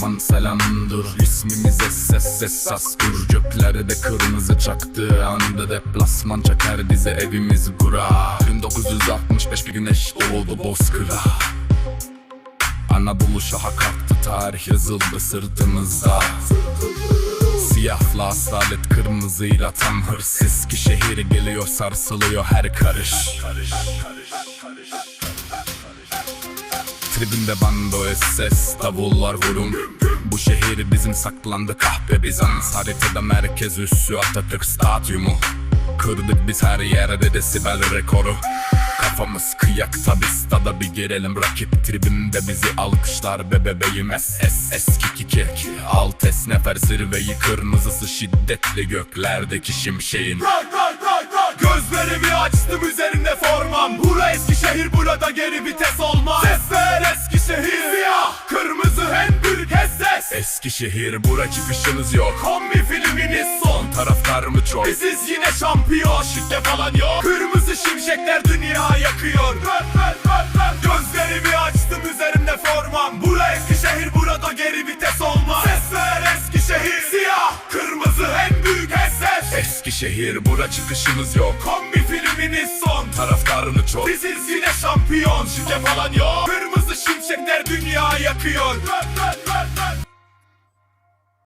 deplasman selamdır. İsmimiz ses esas dur. Göklerde kırmızı çaktığı anda deplasman çeker dize evimiz gura 1965 bir güneş doğdu bozkıra. Anadolu şaha kalktı tarih yazıldı sırtımızda. Siyahla asalet kırmızıyla tam hırsız ki şehir geliyor sarsılıyor her karış Tribünde bando ses davullar vurum Bu şehir bizim saklandı kahpe Bizans. Haritada merkez üssü Atatürk stadyumu. Kırdık biz her yerde desibel rekoru. Kafamız kıyakta biz stada bir girelim Rakip tribünde bizi alkışlar be bebeğim. Es eski kiki Alt es nefer zirveyi Kırmızısı şiddetli göklerdeki şimşeğin. Gözlerimi açtım üzerinde formam. Bura Eskişehir burada geri vites Eskişehir bura çıkışınız yok. Kombi filminiz son Taraftar mı çok? Biziz yine şampiyon. Şike falan yok. Kırmızı şimşekler dünya yakıyor. Gözlerimi açtım üzerinde formam. Bura Eskişehir burada geri vites olmaz. Ses ver Eskişehir. Siyah kırmızı en büyük SS Eskişehir bura çıkışınız yok. Kombi filminiz son Taraftarını çok? Biziz yine şampiyon. Şike falan yok. Kırmızı şimşekler dünya yakıyor